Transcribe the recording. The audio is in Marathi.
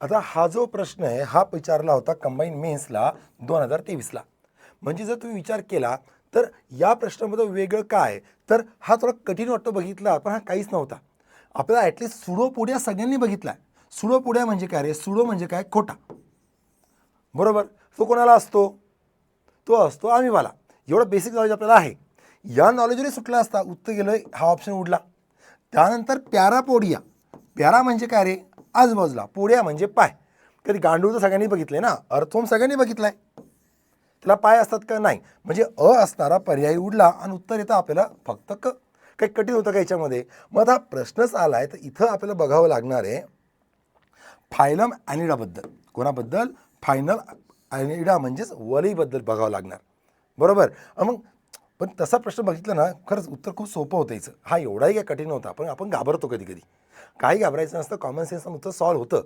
आता हा जो प्रश्न आहे हा विचारला होता कंबाईन मेन्सला दोन हजार तेवीसला. म्हणजे जर तुम्ही विचार केला तर या प्रश्नामध्ये वेगळं काय? तर हा थोडा कठीण वाटतो बघितला पण हा काहीच नव्हता. आपल्याला ॲटलिस्ट सुडो पुड्या सगळ्यांनी बघितला आहे सुडो पुड्या म्हणजे काय रे? सुडो म्हणजे काय? खोटा. बरोबर? तो कोणाला असतो? तो असतो आम्हीवाला. एवढं बेसिक नॉलेज आपल्याला आहे. या नॉलेजने सुटला असता उत्तर गेलं हा ऑप्शन उडला. त्यानंतर पॅरापोडिया प्यारा म्हणजे काय रे? आजूबाजूला पुढ्या म्हणजे पाय. कधी गांडूळ तर सगळ्यांनी बघितले ना? अर्थोम सगळ्यांनी बघितलाय. त्याला पाय असतात का? नाही. म्हणजे अ असणारा पर्याय उडला आणि उत्तर येतं आपल्याला फक्त क. काही कठीण होतं का याच्यामध्ये? मग आता प्रश्नच आलाय तर इथं आपल्याला बघावं लागणार आहे फायलम ॲनिडाबद्दल. कोणाबद्दल? फायनल ॲनिडा म्हणजेच वलईबद्दल बघावं लागणार. बरोबर? मग पण तसा प्रश्न बघितला ना खरंच उत्तर खूप सोपं होतं याचं हा एवढाही काय कठीण होता पण आपण घाबरतो कधी कधी काही घाबरायचं नसतं कॉमन सेन्सनं उत्तर सॉल्व्ह होतं.